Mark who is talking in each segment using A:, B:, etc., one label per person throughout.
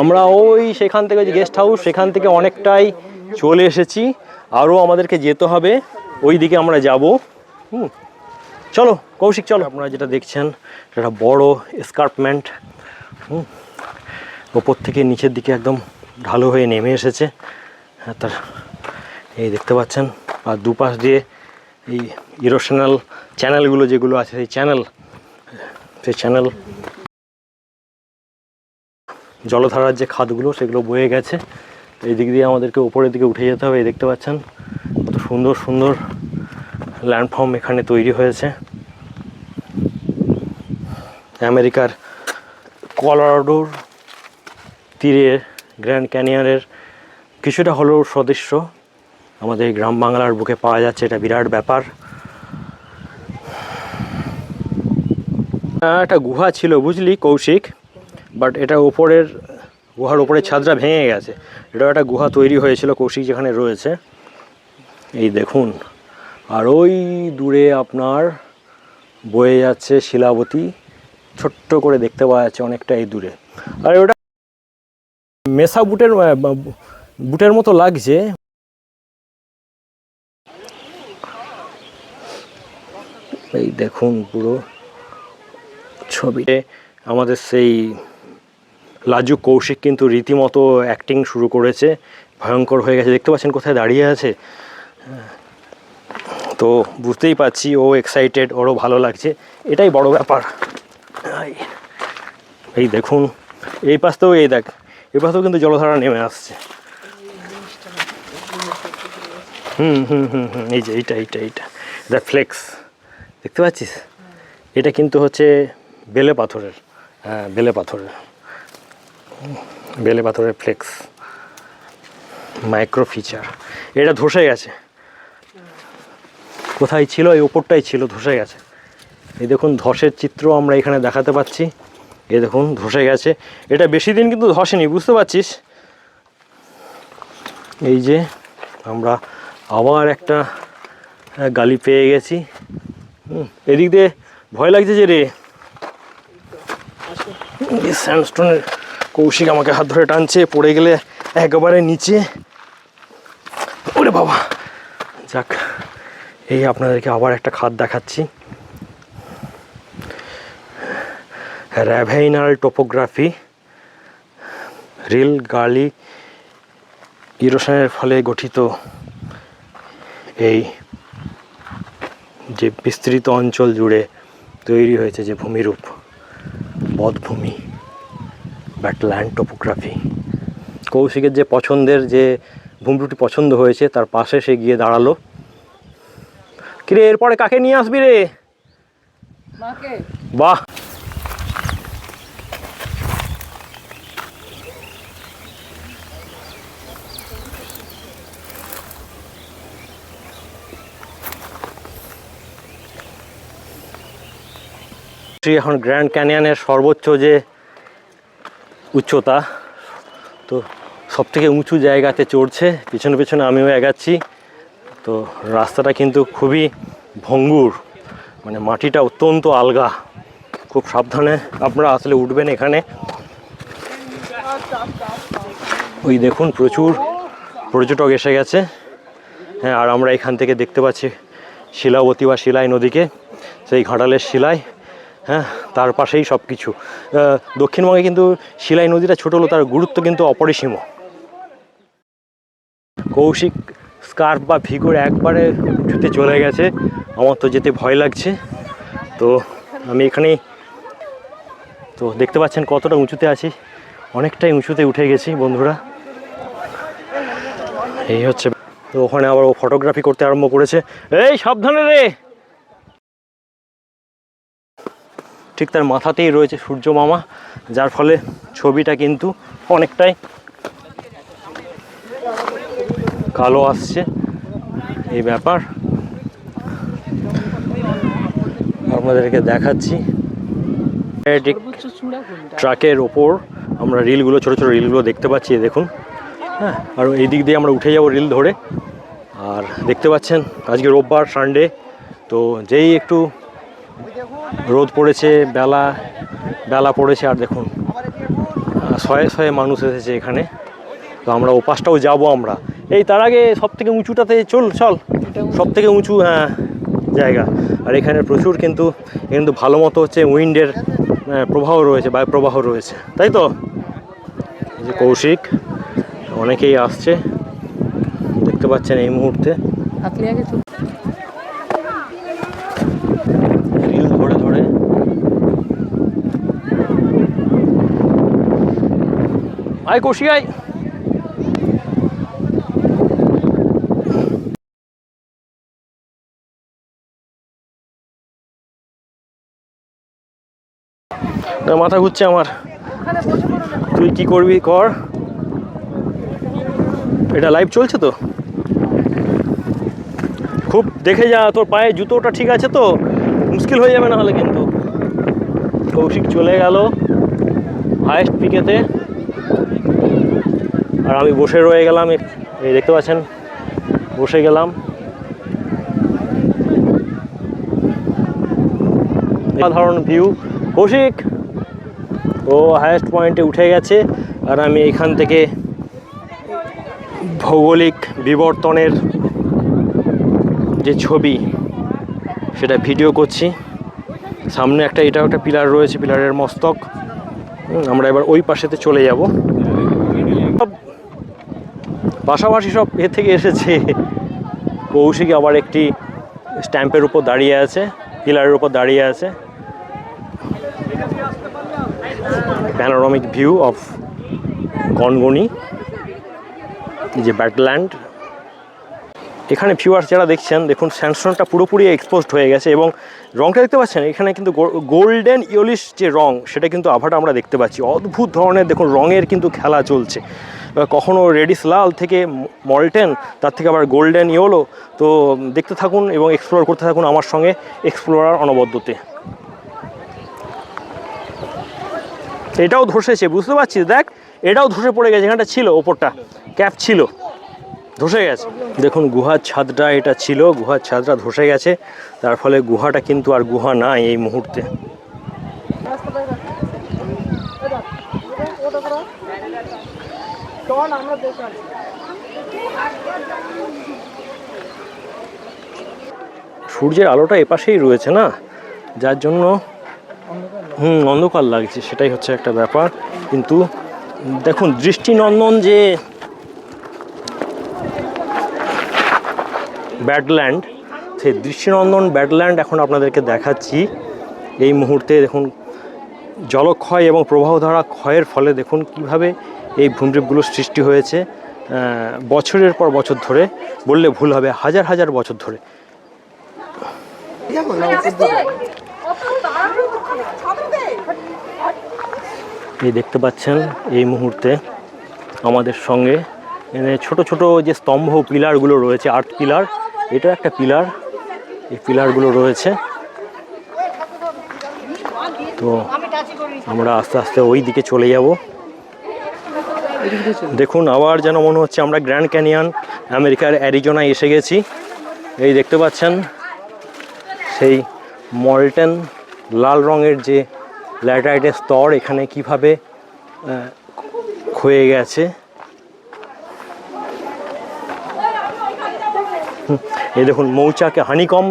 A: আমরা ওই সেখান থেকে যে গেস্ট হাউস সেখান থেকে অনেকটাই চলে এসেছি। আরও আমাদেরকে যেতে হবে। ওই দিকে আমরা যাব। হুম। চলো, কৌশিক, চলো। আপনারা যেটা দেখছেন একটা বড় এসকার্পমেন্ট হুম। ওপর থেকে নিচের দিকে একদম ঢালু হয়ে নেমে এসেছে। হ্যাঁ তার এই দেখতে পাচ্ছেন, আর দুপাশ দিয়ে এই ইরোশনাল চ্যানেলগুলো যেগুলো আছে সেই চ্যানেল সেই চ্যানেল জলধারার যে খাদগুলো, সেগুলো বয়ে গেছে। এই দিক দিয়ে আমাদেরকে উপরের দিকে উঠে যেতে হবে, এই দেখতে পাচ্ছেন। কত সুন্দর সুন্দর ল্যান্ডফর্ম এখানে তৈরি হয়েছে। আমেরিকার কলোরাডোর তীরে, গ্র্যান্ড ক্যানিয়নের কিছুটা হলেও সদৃশ্য আমাদের গ্রাম বাংলার বুকে পাওয়া যাচ্ছে, এটা বিরাট ব্যাপার। একটা গুহা ছিল, বুঝলি কৌশিক? বাট এটা ওপরের গুহার ওপরে ছাদটা ভেঙে গেছে। এটাও একটা গুহা তৈরি হয়েছিল, কৌশিক যেখানে রয়েছে। এই দেখুন, আর ওই দূরে আপনার বয়ে যাচ্ছে শিলাবতী। ছোট্ট করে দেখতে পাওয়া যাচ্ছে অনেকটা এই দূরে। আর ওটা মেসা বুটের বুটের মতো লাগছে। এই দেখুন পুরো ছবিতে আমাদের সেই লাজু কৌশিক কিন্তু রীতিমতো অ্যাক্টিং শুরু করেছে। ভয়ঙ্কর হয়ে গেছে। দেখতে পাচ্ছেন কোথায় দাঁড়িয়ে আছে? তো বুঝতেই পারছি ও এক্সাইটেড ওরও ভালো লাগছে। এটাই বড় ব্যাপার। এই- দেখুন, এই পাশতেও এই দেখ, এই পাশেও কিন্তু জলধারা নেমে আসছে। হুম হুম হুম হুম, এই যে এইটা এইটা এইটা। এটা ফ্লেক্স দেখতে পাচ্ছিস? এটা কিন্তু হচ্ছে বেলে পাথরের। হ্যাঁ বেলে পাথরের। বেলে পাথরের ফ্লেক্স মাইক্রো ফিচার এটা ধসে গেছে কোথায় ছিল? এই ওপরটাই ছিল ধসে গেছে এই দেখুন, ধসের চিত্র আমরা এখানে দেখাতে পাচ্ছি। এ দেখুন ধসে গেছে এটা বেশি দিন কিন্তু ধসেনি, বুঝতে পারছিস? এই যে আমরা আবার একটা গালি পেয়ে গেছি। এদিক দিয়ে ভয় লাগছে যে রে। স্যান্ডস্টোনের কৌশিক আমাকে হাত ধরে টানছে, পড়ে গেলে একেবারে নিচে। ওরে বাবা। যাক, এই আপনাদেরকে আবার একটা খাদ দেখাচ্ছি। র্যাভেইনাল টোপোগ্রাফি, রিল গালি ইরোশনের ফলে গঠিত এই যে বিস্তৃত অঞ্চল জুড়ে তৈরি হয়েছে যে ভূমিরূপ বধভূমি ব্যাট ল্যান্ড টোপোগ্রাফি কৌশিকের যে পছন্দের যে ভূমিরূপটি পছন্দ হয়েছে তার পাশে সে গিয়ে দাঁড়াল। কিরে এরপরে কাকে নিয়ে আসবি রে? বাহ! এখন গ্র্যান্ড ক্যানিয়নের সর্বোচ্চ যে উচ্চতা। তো সব থেকে উঁচু জায়গাতে চড়ছে, পিছনে পিছনে আমিও এগাচ্ছি। তো রাস্তাটা কিন্তু খুবই ভঙ্গুর মানে মাটিটা অত্যন্ত আলগা। খুব সাবধানে আপনারা আসলে উঠবেন এখানে। ওই দেখুন, প্রচুর পর্যটক এসে গেছে। হ্যাঁ আর আমরা এখান থেকে দেখতে পাচ্ছি শিলাবতী বা শিলাই নদীকে, সেই ঘাটালের শিলায় হ্যাঁ তার পাশেই সব কিছু দক্ষিণবঙ্গে কিন্তু শিলাই নদীটা ছোট হলো তার গুরুত্ব কিন্তু অপরিসীম। কৌশিক স্কার্ফ বা ভিগোর একবারে উঁচুতে চলে গেছে। আমার তো যেতে ভয় লাগছে। তো আমি এখানেই তো দেখতে পাচ্ছেন কতটা উঁচুতে আছি। অনেকটাই উঁচুতে উঠে গেছি বন্ধুরা। এই হচ্ছে তো ওখানে আবার ও ফটোগ্রাফি করতে আরম্ভ করেছে। এই সাবধানে রে! ঠিক তার মাথাতেই রয়েছে সূর্য মামা, যার ফলে ছবিটা কিন্তু অনেকটাই কালো আসছে। এই ব্যাপার। আপনাদেরকে দেখাচ্ছি। ট্রাকের ওপর আমরা রিলগুলো, ছোটো ছোটো রিলগুলো দেখতে পাচ্ছি দেখুন। হ্যাঁ আর এই দিক দিয়ে আমরা উঠে যাব রিল ধরে। আর দেখতে পাচ্ছেন, আজকে রোববার সানডে তো যেই একটু রোদ পড়েছে, বেলা বেলা পড়েছে আর দেখুন শয়ে শয়ে মানুষ এসেছে এখানে। তো আমরা ও পাশটাও যাব আমরা। এই তার আগে সব থেকে উঁচুটাতে চল চল। সব থেকে উঁচু হ্যাঁ জায়গা। আর এখানে প্রচুর কিন্তু কিন্তু ভালো মতো হচ্ছে উইন্ডের প্রবাহ রয়েছে বায়ু প্রবাহ রয়েছে। তাই তো? যে কৌশিক, অনেকেই আসছে। দেখতে পাচ্ছেন এই মুহূর্তে
B: চলুন।
A: রিল ধরে ধরে আয় কৌশিক আয় মাথা ঘুরছে আমার। তুই কি করবি কর। এটা লাইভ চলছে তো? খুব দেখে যা, তোর পায়ে জুতোটা ঠিক আছে তো? মুশকিল হয়ে যাবে না হলে কিন্তু। কৌশিক চলে গেল। হায়েস্ট পিকেতে আর আমি বসে রয়ে গেলাম এই দেখতে পাচ্ছেন, বসে গেলাম। সাধারণ ভিউ কৌশিক, ও হায়েস্ট পয়েন্টে উঠে গেছে, আর আমি এখান থেকে ভৌগোলিক বিবর্তনের যে ছবি, সেটা ভিডিও করছি। সামনে একটা, এটাও একটা পিলার রয়েছে পিলারের মস্তক। আমরা এবার ওই পাশেতে চলে যাব। পাশাপাশি সব এ থেকে এসেছে। কৌশিক আবার একটি স্ট্যাম্পের উপর দাঁড়িয়ে আছে, পিলারের উপর দাঁড়িয়ে আছে। প্যানোরামিক ভিউ অফ গনগনি যে ব্যাটল্যান্ড এখানে ভিউয়ার্স যারা দেখছেন, দেখুন, স্যামসংটা পুরোপুরি এক্সপোজড হয়ে গেছে এবং রংটা দেখতে পাচ্ছেন, এখানে কিন্তু গোল্ডেন ইয়লিশ যে রং, সেটা কিন্তু আভাটা আমরা দেখতে পাচ্ছি। অদ্ভুত ধরনের, দেখুন, রঙের কিন্তু খেলা চলছে। কখনো রেডিস লাল থেকে মল্টেন, তার থেকে আবার গোল্ডেন ইয়েলো। তো দেখতে থাকুন এবং এক্সপ্লোর করতে থাকুন আমার সঙ্গে এক্সপ্লোরার অনবদ্যতে। এটাও ধসেছে বুঝতে পারছিস? দেখ, এটাও ধসে পড়ে গেছে এখানটা ছিল, ওপরটা। ক্যাপ ছিল। ধসে গেছে। দেখুন, গুহার ছাদটা এটা ছিল, গুহার ছাদটা ধসে গেছে। তার ফলে গুহাটা কিন্তু আর গুহা নাই এই মুহূর্তে। সূর্যের আলোটা এপাশেই রয়েছে না? যার জন্য হুম, অন্ধকার লাগছে, সেটাই হচ্ছে একটা ব্যাপার। কিন্তু দেখুন, দৃষ্টিনন্দন যে ব্যাডল্যান্ড, সেই দৃষ্টিনন্দন ব্যাডল্যান্ড এখন আপনাদেরকে দেখাচ্ছি। এই মুহূর্তে দেখুন, জলক্ষয় এবং প্রবাহ প্রবাহধারা ক্ষয়ের ফলে দেখুন কীভাবে এই ভূমিরূপগুলো সৃষ্টি হয়েছে বছরের পর বছর ধরে বললে ভুল হবে হাজার হাজার বছর ধরে। এই দেখতে পাচ্ছেন এই মুহূর্তে আমাদের সঙ্গে এখানে ছোট ছোট যে স্তম্ভ পিলারগুলো রয়েছে আর্ট পিলার এটা একটা পিলার এই পিলারগুলো রয়েছে। তো আমরা আস্তে আস্তে ওই দিকে চলে যাব। দেখুন, আবার যেন মনে হচ্ছে আমরা গ্র্যান্ড ক্যানিয়ন, আমেরিকার অ্যারিজোনায় এসে গেছি। এই দেখতে পাচ্ছেন, সেই মল্টেন লাল রঙের যে ল্যাটারাইটের স্তর এখানে কীভাবে ক্ষয়ে গেছে। এই দেখুন, মৌচাকে হানিকম,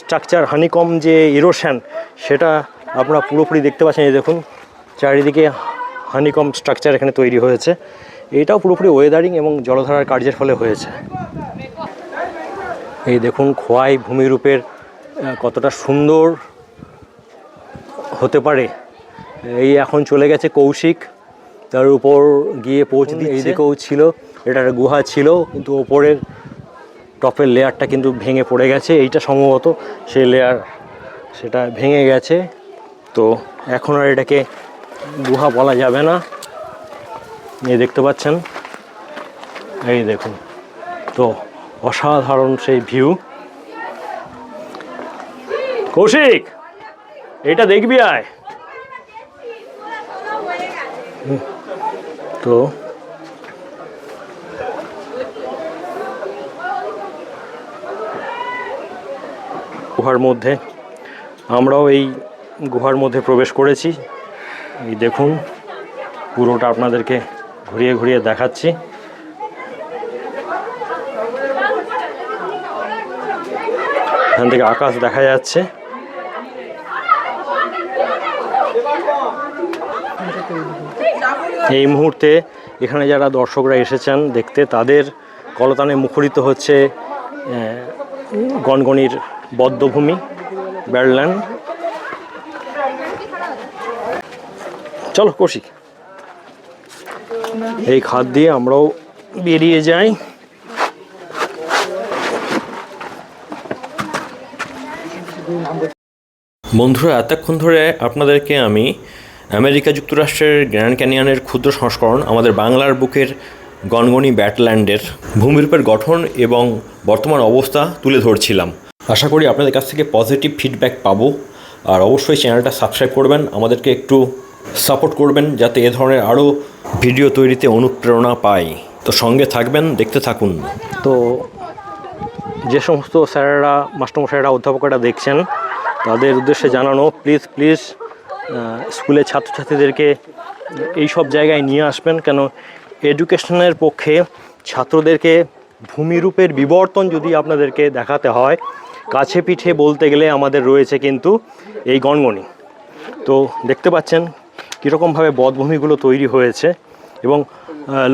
A: স্ট্রাকচার হানিকম যে ইরোশন, সেটা আপনারা পুরোপুরি দেখতে পাচ্ছেন, এই দেখুন, চারিদিকে হানিকম স্ট্রাকচার এখানে তৈরি হয়েছে। এটাও পুরোপুরি ওয়েদারিং এবং জলধারার কার্যের ফলে হয়েছে। এই দেখুন খোয়াই ভূমিরূপের কতটা সুন্দর হতে পারে। এই এখন চলে গেছে কৌশিক। তার উপর গিয়ে পৌঁছে দিচ্ছে। এইদিকেও ছিল এটা একটা গুহা ছিল কিন্তু ওপরের টপের লেয়ারটা কিন্তু ভেঙে পড়ে গেছে। এইটা সম্ভবত সেই লেয়ার সেটা ভেঙে গেছে। তো এখন আর এটাকে গুহা বলা যাবে না। এই দেখতে পাচ্ছেন? এই দেখুন। তো অসাধারণ সেই ভিউ। কৌশিক, এটা দেখবি আয়। তো গুহার মধ্যে, আমরাও এই গুহার মধ্যে প্রবেশ করেছি। এই দেখুন, পুরোটা আপনাদেরকে ঘুরিয়ে ঘুরিয়ে দেখাচ্ছি। এখান থেকে আকাশ দেখা যাচ্ছে। এই মুহূর্তে এখানে যারা দর্শকরা এসেছেন দেখতে, তাদের কলতানে মুখরিত হচ্ছে গনগনির বদ্ধভূমি, ব্যাডল্যান্ড। চলো, কৌশিক। এই খাদ দিয়ে আমরাও বেরিয়ে যাই। বন্ধুরা, এতক্ষণ ধরে আপনাদেরকে আমি আমেরিকা যুক্তরাষ্ট্রের গ্র্যান্ড ক্যানিয়নের ক্ষুদ্র সংস্করণ, আমাদের বাংলার বুকের গনগনি ব্যাটল্যান্ডের ভূমিরূপের গঠন এবং বর্তমান অবস্থা তুলে ধরছিলাম। আশা করি আপনাদের কাছ থেকে পজিটিভ ফিডব্যাক পাবো। আর অবশ্যই চ্যানেলটা সাবস্ক্রাইব করবেন। আমাদেরকে একটু সাপোর্ট করবেন যাতে এ ধরনের আরও ভিডিও তৈরিতে অনুপ্রেরণা পাই তো সঙ্গে থাকবেন, দেখতে থাকুন। তো যে সমস্ত স্যারেরা, মাস্টারমশাইরা, অধ্যাপকেরা দেখছেন, তাদের উদ্দেশ্যে জানানো প্লিজ প্লিজ স্কুলের ছাত্রছাত্রীদেরকে এই সব জায়গায় নিয়ে আসবেন, কেন এডুকেশনের পক্ষে ছাত্রদেরকে ভূমিরূপের বিবর্তন যদি আপনাদেরকে দেখাতে হয়, কাছে পিঠে বলতে গেলে আমাদের রয়েছে কিন্তু এই গনগনি তো দেখতে পাচ্ছেন কীরকমভাবে বধভূমিগুলো তৈরি হয়েছে এবং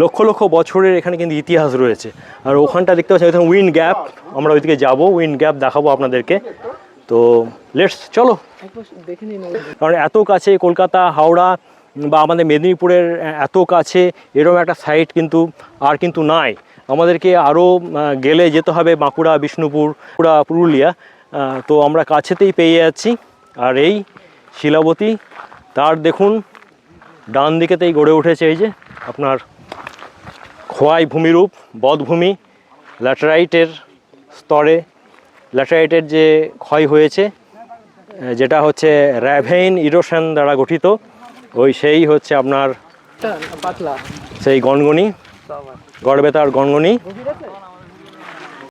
A: লক্ষ লক্ষ বছরের এখানে কিন্তু ইতিহাস রয়েছে। আর ওখানটা দেখতে পাচ্ছি ওইখানে উইন্ড গ্যাপ আমরা ওইদিকে যাব উইন্ড গ্যাপ দেখাবো আপনাদেরকে। তো লেটস চলো। কারণ এত কাছে কলকাতা, হাওড়া বা আমাদের মেদিনীপুরের এত কাছে এরকম একটা সাইট কিন্তু আর কিন্তু নাই। আমাদেরকে আরও গেলে যেতে হবে বাঁকুড়া, বিষ্ণুপুর, পুরা পুরুলিয়া। তো আমরা কাছেতেই পেয়ে যাচ্ছি। আর এই শিলাবতী, তার দেখুন ডান দিকেতেই গড়ে উঠেছে এই যে আপনার খোয়াই ভূমিরূপ বধভূমি ল্যাটেরাইটের স্তরে ল্যাটেরাইটের যে ক্ষয় হয়েছে যেটা হচ্ছে র্যাভেইন ইরোশন দ্বারা গঠিত ওই সেই হচ্ছে আপনার সেই গনগনি গড়বেতার গনগনি